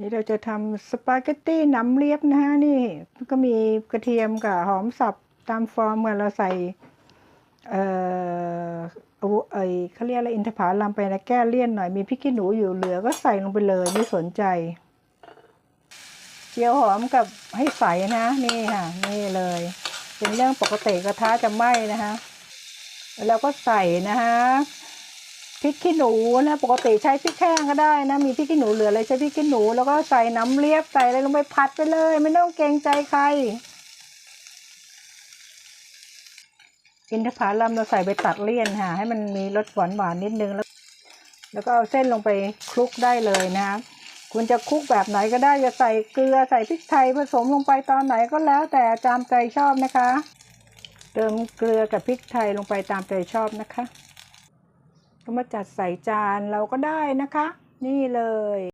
นี่เราจะทำสปาเกตตี้น้ำเลียบนะฮะนี่ก็มีกระเทียมกับหอมสับตามฟอร์มเมื่อเราใส่ เอ่อเอาไอ้เขาเรียกอะไรอินทผลัมไปนะแก้เลี่ยนหน่อยมีพริกขี้หนูอยู่เหลือก็ใส่ลงไปเลยไม่สนใจ เจียวหอมกับให้ใสนะนี่ค่ะนี่เลย เป็นเรื่องปกติกระทะจะไหม้นะคะแล้วก็ใส่นะคะ พริกขี้หนูนะปกติใช้พริกแห้งก็ได้นะมีพริกขี้หนูเหลือเลยใช้พริกขี้หนูแล้วก็ใส่น้ำเลียบใส่อะไรลงไปผัดไปเลย ไม่ต้องเกรงใจใครอินทผลัมเราใส่ไปตัดเลี่ยนค่ะให้มันมีรสหวานหวานนิดนึงแล้ว แล้วก็เอาเส้นลงไปคลุกได้เลยนะคะคุณจะคลุกแบบไหนก็ได้จะใส่เกลือใส่พริกไทยผสมลงไปตอนไหนก็แล้วแต่ตามใจชอบนะคะ เติมเกลือกับพริกไทยลงไปตามใจชอบนะคะ ก็มาจัดใส่จานเราก็ได้นะคะ นี่เลย